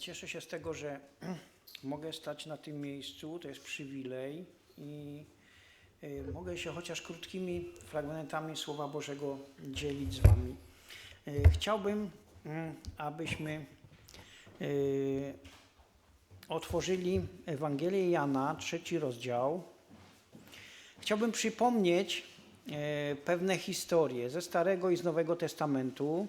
Cieszę się z tego, że mogę stać na tym miejscu, to jest przywilej i y, mogę się chociaż krótkimi fragmentami Słowa Bożego dzielić z Wami. Y, Chciałbym, mm, abyśmy y, otworzyli Ewangelię Jana, trzeci rozdział. Chciałbym przypomnieć pewne historie ze Starego i z Nowego Testamentu.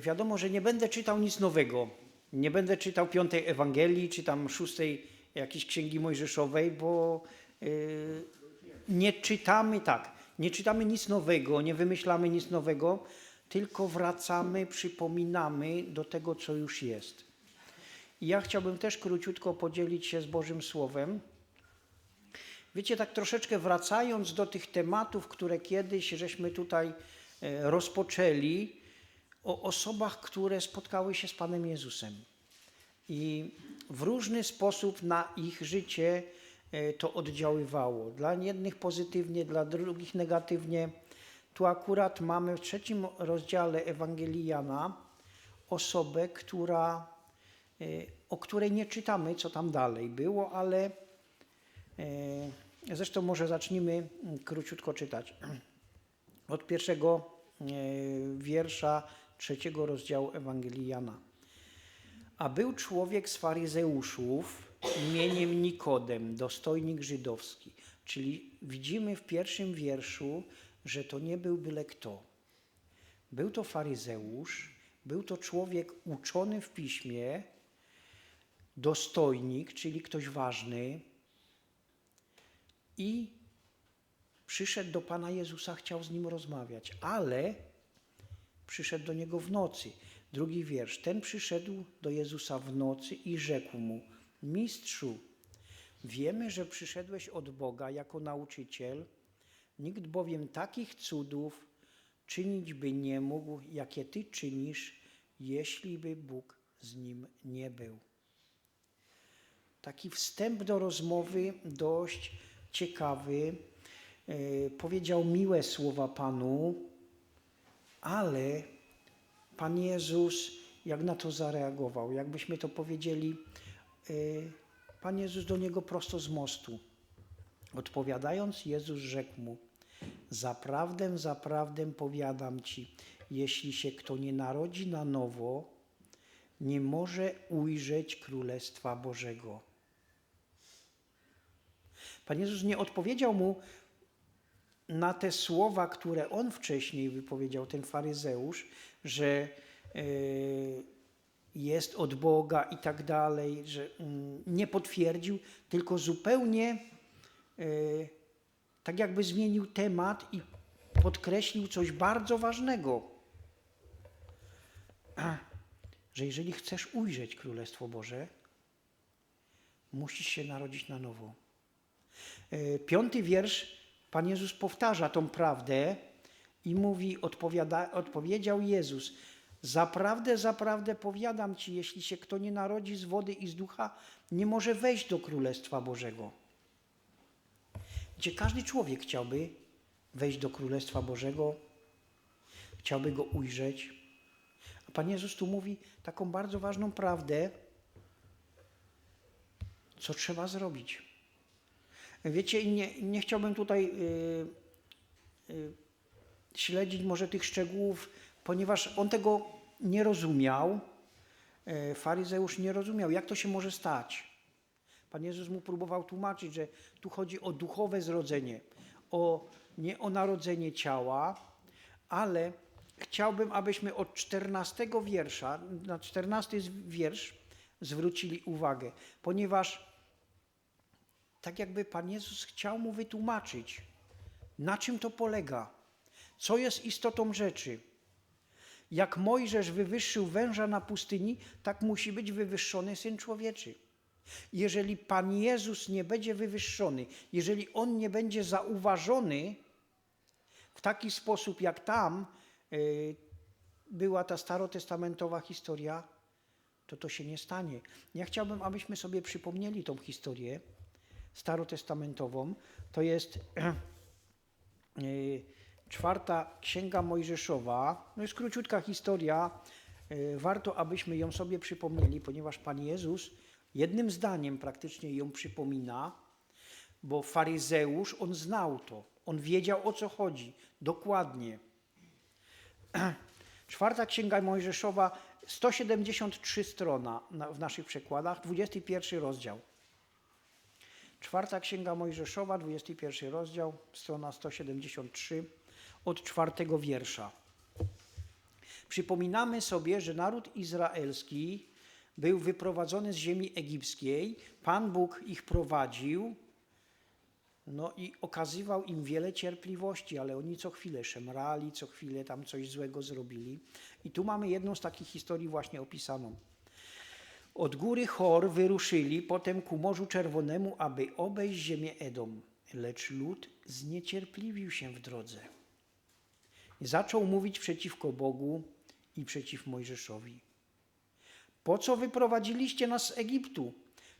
Wiadomo, że nie będę czytał nic nowego. Nie będę czytał piątej Ewangelii, czy tam szóstej jakiejś księgi mojżeszowej, bo e, nie czytamy tak, nie czytamy nic nowego, nie wymyślamy nic nowego, tylko wracamy, przypominamy do tego, co już jest. I ja chciałbym też króciutko podzielić się z Bożym Słowem. Wiecie, tak troszeczkę wracając do tych tematów, które kiedyś żeśmy tutaj e, rozpoczęli, o osobach, które spotkały się z Panem Jezusem. I w różny sposób na ich życie e, to oddziaływało. Dla jednych pozytywnie, dla drugich negatywnie. Tu akurat mamy w trzecim rozdziale Ewangelii Jana osobę, która, e, o której nie czytamy, co tam dalej było, ale e, zresztą może zacznijmy mm, króciutko czytać. Od pierwszego wiersza trzeciego rozdziału Ewangelii Jana. A był człowiek z faryzeuszów imieniem Nikodem, dostojnik żydowski. Czyli widzimy w pierwszym wierszu, że to nie był byle kto. Był to faryzeusz, był to człowiek uczony w piśmie, dostojnik, czyli ktoś ważny, i przyszedł do Pana Jezusa, chciał z nim rozmawiać, ale przyszedł do niego w nocy. Drugi wiersz. Ten przyszedł do Jezusa w nocy i rzekł mu: Mistrzu, wiemy, że przyszedłeś od Boga jako nauczyciel, nikt bowiem takich cudów czynić by nie mógł, jakie ty czynisz, jeśli by Bóg z nim nie był. Taki wstęp do rozmowy dość ciekawy. E, Powiedział miłe słowa Panu, ale Pan Jezus jak na to zareagował? Jakbyśmy to powiedzieli, e, Pan Jezus do niego prosto z mostu. Odpowiadając, Jezus rzekł mu: Zaprawdę, zaprawdę powiadam ci, jeśli się kto nie narodzi na nowo, nie może ujrzeć Królestwa Bożego. Pan Jezus nie odpowiedział mu na te słowa, które on wcześniej wypowiedział, ten faryzeusz, że e, jest od Boga i tak dalej, że mm, nie potwierdził, tylko zupełnie e, tak jakby zmienił temat i podkreślił coś bardzo ważnego. Że jeżeli chcesz ujrzeć Królestwo Boże, musisz się narodzić na nowo. E, Piąty wiersz, Pan Jezus powtarza tą prawdę i mówi, odpowiedział Jezus, zaprawdę, zaprawdę powiadam Ci, jeśli się kto nie narodzi z wody i z ducha, nie może wejść do Królestwa Bożego. Gdzie każdy człowiek chciałby wejść do Królestwa Bożego, chciałby go ujrzeć. A Pan Jezus tu mówi taką bardzo ważną prawdę, co trzeba zrobić. Wiecie, nie, nie chciałbym tutaj y, y, śledzić może tych szczegółów, ponieważ on tego nie rozumiał. Y, faryzeusz nie rozumiał, jak to się może stać. Pan Jezus mu próbował tłumaczyć, że tu chodzi o duchowe zrodzenie, o, nie o narodzenie ciała, ale chciałbym, abyśmy od 14 wiersza, na 14 wiersz zwrócili uwagę, ponieważ tak jakby Pan Jezus chciał mu wytłumaczyć, na czym to polega, co jest istotą rzeczy. Jak Mojżesz wywyższył węża na pustyni, tak musi być wywyższony Syn Człowieczy. Jeżeli Pan Jezus nie będzie wywyższony, jeżeli On nie będzie zauważony w taki sposób, jak tam y, była ta starotestamentowa historia, to to się nie stanie. Ja chciałbym, abyśmy sobie przypomnieli tą historię starotestamentową. To jest y, czwarta księga Mojżeszowa. No jest króciutka historia. e, warto, abyśmy ją sobie przypomnieli, ponieważ Pan Jezus jednym zdaniem praktycznie ją przypomina, bo faryzeusz, on znał to, on wiedział o co chodzi, dokładnie. Czwarta Księga Mojżeszowa, 173 strona na, w naszych przekładach, 21 rozdział. Czwarta Księga Mojżeszowa, 21 rozdział, strona 173, od czwartego wiersza. Przypominamy sobie, że naród izraelski był wyprowadzony z ziemi egipskiej, Pan Bóg ich prowadził, no i okazywał im wiele cierpliwości, ale oni co chwilę szemrali, co chwilę tam coś złego zrobili. I tu mamy jedną z takich historii właśnie opisaną. Od góry Chor wyruszyli potem ku Morzu Czerwonemu, aby obejść ziemię Edom. Lecz lud zniecierpliwił się w drodze. Zaczął mówić przeciwko Bogu i przeciw Mojżeszowi. Po co wyprowadziliście nas z Egiptu?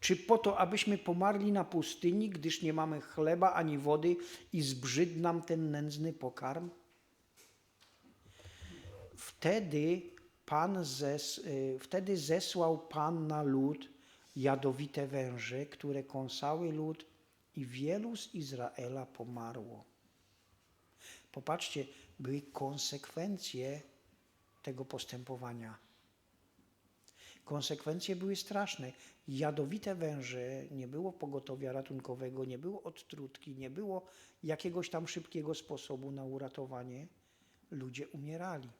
Czy po to, abyśmy pomarli na pustyni, gdyż nie mamy chleba ani wody i zbrzydł nam ten nędzny pokarm? Wtedy, Pan zes, y, wtedy zesłał Pan na lud jadowite węże, które kąsały lud i wielu z Izraela pomarło. Popatrzcie, były konsekwencje tego postępowania. Konsekwencje były straszne. Jadowite węże, nie było pogotowia ratunkowego, nie było odtrutki, nie było jakiegoś tam szybkiego sposobu na uratowanie. Ludzie umierali.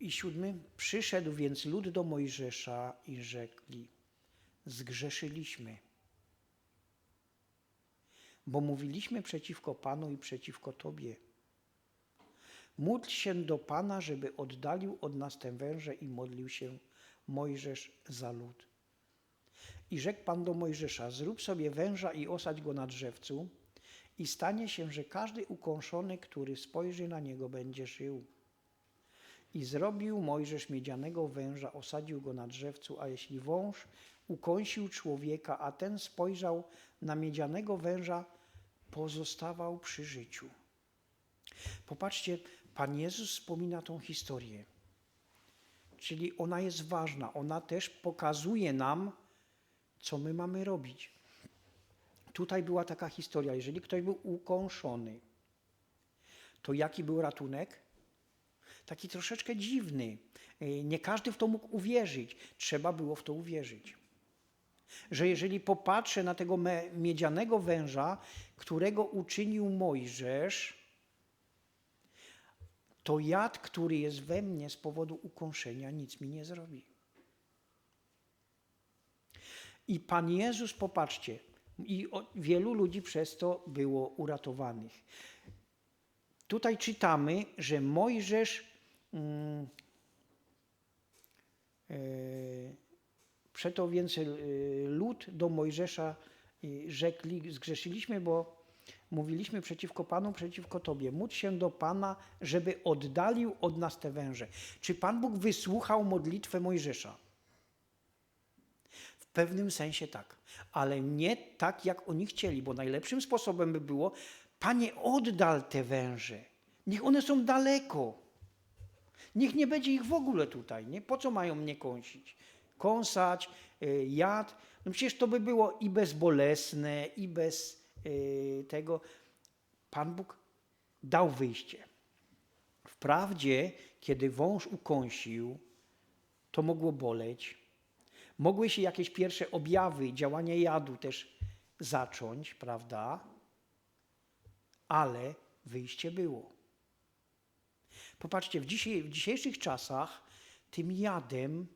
I siódmy, przyszedł więc lud do Mojżesza i rzekli, zgrzeszyliśmy, bo mówiliśmy przeciwko Panu i przeciwko Tobie. Módl się do Pana, żeby oddalił od nas tę węże i modlił się Mojżesz za lud. I rzekł Pan do Mojżesza, zrób sobie węża i osadź go na drzewcu i stanie się, że każdy ukąszony, który spojrzy na niego, będzie żył. I zrobił Mojżesz miedzianego węża, osadził go na drzewcu, a jeśli wąż ukąsił człowieka, a ten spojrzał na miedzianego węża, pozostawał przy życiu. Popatrzcie, Pan Jezus wspomina tą historię. Czyli ona jest ważna. Ona też pokazuje nam, co my mamy robić. Tutaj była taka historia. Jeżeli ktoś był ukąszony, to jaki był ratunek? Taki troszeczkę dziwny. Nie każdy w to mógł uwierzyć. Trzeba było w to uwierzyć. Że jeżeli popatrzę na tego miedzianego węża, którego uczynił Mojżesz, to jad, który jest we mnie z powodu ukąszenia, nic mi nie zrobi. I Pan Jezus, popatrzcie, i wielu ludzi przez to było uratowanych. Tutaj czytamy, że Mojżesz mm, e, przeto więc e, lud do Mojżesza rzekli, zgrzeszyliśmy, bo Mówiliśmy przeciwko Panu, przeciwko Tobie. Módl się do Pana, żeby oddalił od nas te węże. Czy Pan Bóg wysłuchał modlitwę Mojżesza? W pewnym sensie tak, ale nie tak, jak oni chcieli, bo najlepszym sposobem by było, Panie, oddal te węże. Niech one są daleko. Niech nie będzie ich w ogóle tutaj. Nie? Po co mają mnie kąsić? Kąsać, y, jad. No przecież to by było i bezbolesne, i bez Y, tego, Pan Bóg dał wyjście. Wprawdzie, kiedy wąż ukąsił, to mogło boleć. Mogły się jakieś pierwsze objawy działania jadu też zacząć, prawda? Ale wyjście było. Popatrzcie, w dzisiejszych czasach tym jadem,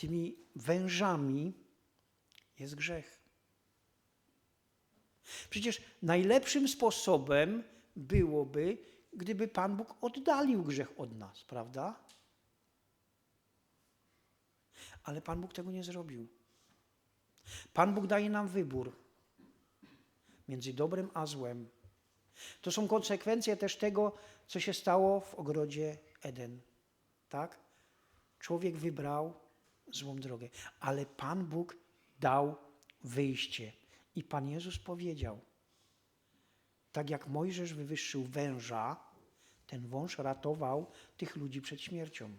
tymi wężami jest grzech. Przecież najlepszym sposobem byłoby, gdyby Pan Bóg oddalił grzech od nas, prawda? Ale Pan Bóg tego nie zrobił. Pan Bóg daje nam wybór między dobrem a złem. To są konsekwencje też tego, co się stało w ogrodzie Eden. Tak? Człowiek wybrał złą drogę, ale Pan Bóg dał wyjście. I Pan Jezus powiedział, tak jak Mojżesz wywyższył węża, Ten wąż ratował tych ludzi przed śmiercią.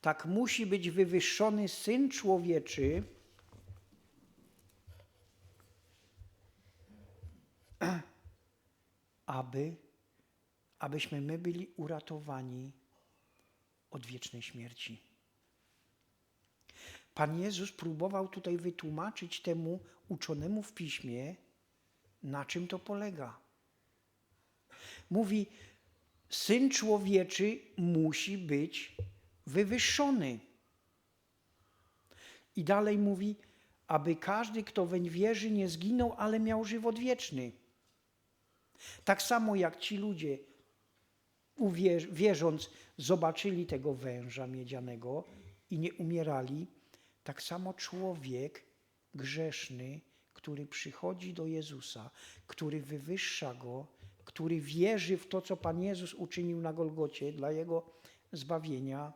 Tak musi być wywyższony syn człowieczy, aby, abyśmy my byli uratowani od wiecznej śmierci. Pan Jezus próbował tutaj wytłumaczyć temu uczonemu w piśmie, na czym to polega. Mówi, syn człowieczy musi być wywyższony. I dalej mówi, aby każdy, kto weń wierzy, nie zginął, ale miał żywot wieczny. Tak samo jak ci ludzie, uwierz, wierząc, zobaczyli tego węża miedzianego i nie umierali, tak samo człowiek grzeszny, który przychodzi do Jezusa, który wywyższa go, który wierzy w to, co Pan Jezus uczynił na Golgocie dla jego zbawienia,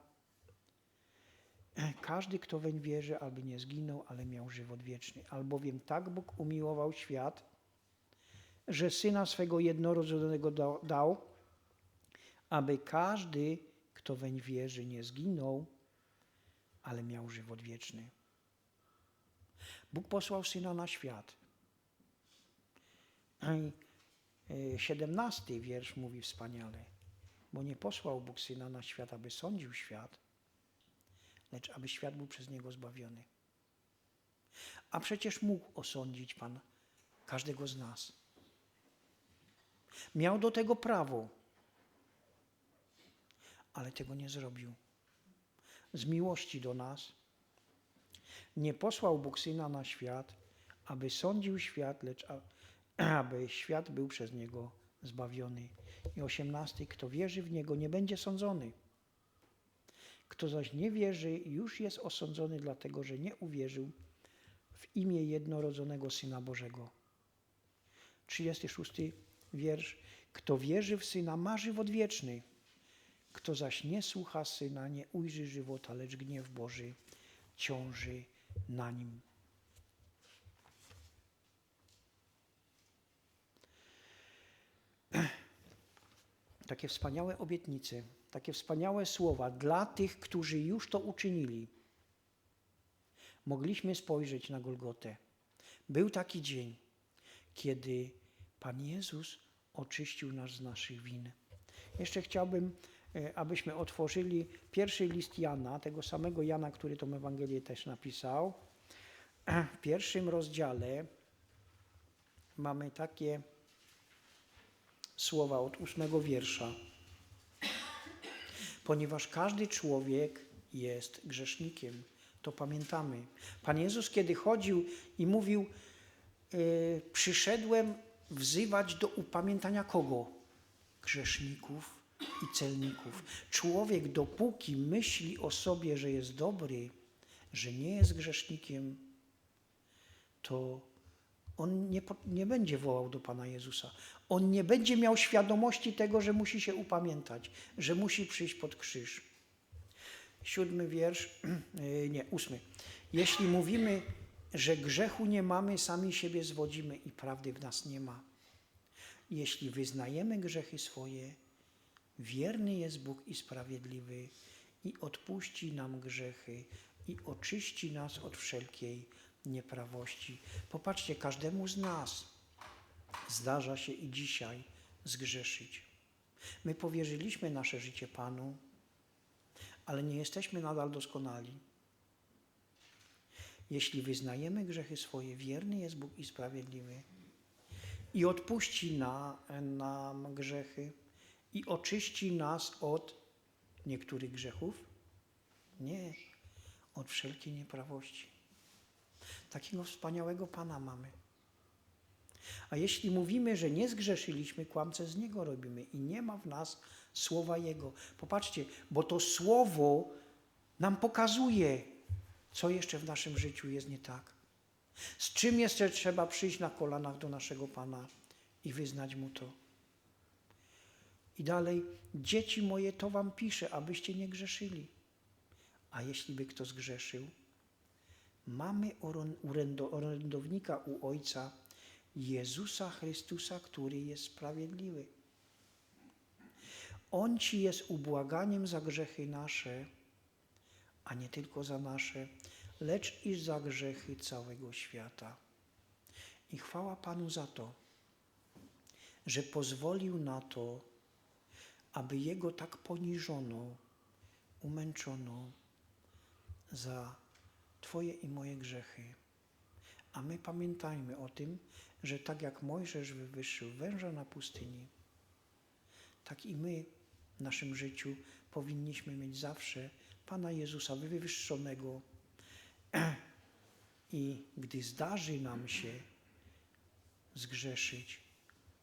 każdy, kto weń wierzy, albo nie zginął, ale miał żywot wieczny. Albowiem tak Bóg umiłował świat, że Syna swego jednorodzonego dał, dał, aby każdy, kto weń wierzy, nie zginął, ale miał żywot wieczny. Bóg posłał Syna na świat. I e, 17 wiersz mówi wspaniale, bo nie posłał Bóg Syna na świat, aby sądził świat, lecz aby świat był przez Niego zbawiony. A przecież mógł osądzić Pan każdego z nas. Miał do tego prawo, ale tego nie zrobił. Z miłości do nas nie posłał Bóg Syna na świat, aby sądził świat, lecz aby świat był przez Niego zbawiony. I osiemnasty, kto wierzy w Niego, nie będzie sądzony. Kto zaś nie wierzy, już jest osądzony, dlatego że nie uwierzył w imię jednorodzonego Syna Bożego. 36 wiersz. Kto wierzy w Syna, ma żywot wieczny. Kto zaś nie słucha Syna, nie ujrzy żywota, lecz gniew Boży ciąży na nim. Takie wspaniałe obietnice, takie wspaniałe słowa dla tych, którzy już to uczynili. Mogliśmy spojrzeć na Golgotę. Był taki dzień, kiedy Pan Jezus oczyścił nas z naszych win. Jeszcze chciałbym, abyśmy otworzyli pierwszy list Jana, tego samego Jana, który tą Ewangelię też napisał. W pierwszym rozdziale mamy takie słowa od ósmego wiersza. Ponieważ każdy człowiek jest grzesznikiem, to pamiętamy. Pan Jezus, kiedy chodził i mówił, yy, przyszedłem wzywać do upamiętania kogo? Grzeszników i celników. Człowiek, dopóki myśli o sobie, że jest dobry, że nie jest grzesznikiem, to on nie, nie będzie wołał do Pana Jezusa. On nie będzie miał świadomości tego, że musi się upamiętać, że musi przyjść pod krzyż. Siódmy wiersz, nie, ósmy. Jeśli mówimy, że grzechu nie mamy, sami siebie zwodzimy i prawdy w nas nie ma. Jeśli wyznajemy grzechy swoje, wierny jest Bóg i sprawiedliwy i odpuści nam grzechy i oczyści nas od wszelkiej nieprawości. Popatrzcie, każdemu z nas zdarza się i dzisiaj zgrzeszyć. My powierzyliśmy nasze życie Panu, ale nie jesteśmy nadal doskonali. Jeśli wyznajemy grzechy swoje, wierny jest Bóg i sprawiedliwy i odpuści na, nam grzechy i oczyści nas od niektórych grzechów? Nie, od wszelkiej nieprawości. Takiego wspaniałego Pana mamy. A jeśli mówimy, że nie zgrzeszyliśmy, kłamce z Niego robimy i nie ma w nas słowa Jego. Popatrzcie, bo to słowo nam pokazuje, co jeszcze w naszym życiu jest nie tak. Z czym jeszcze trzeba przyjść na kolanach do naszego Pana i wyznać Mu to. I dalej, dzieci moje, to wam piszę, abyście nie grzeszyli. A jeśli by kto zgrzeszył, mamy orędownika u Ojca, Jezusa Chrystusa, który jest sprawiedliwy. On Ci jest ubłaganiem za grzechy nasze, a nie tylko za nasze, lecz i za grzechy całego świata. I chwała Panu za to, że pozwolił na to, aby Jego tak poniżono, umęczono za Twoje i moje grzechy. A my pamiętajmy o tym, że tak jak Mojżesz wywyższył węża na pustyni, tak i my w naszym życiu powinniśmy mieć zawsze Pana Jezusa wywyższonego. I gdy zdarzy nam się zgrzeszyć,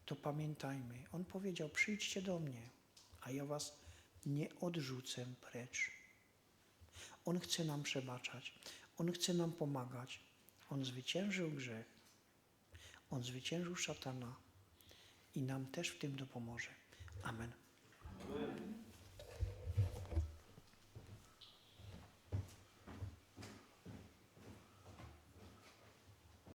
to pamiętajmy, On powiedział: Przyjdźcie do mnie, a ja was nie odrzucę precz. On chce nam przebaczać, On chce nam pomagać. On zwyciężył grzech, On zwyciężył szatana i nam też w tym dopomoże. Amen.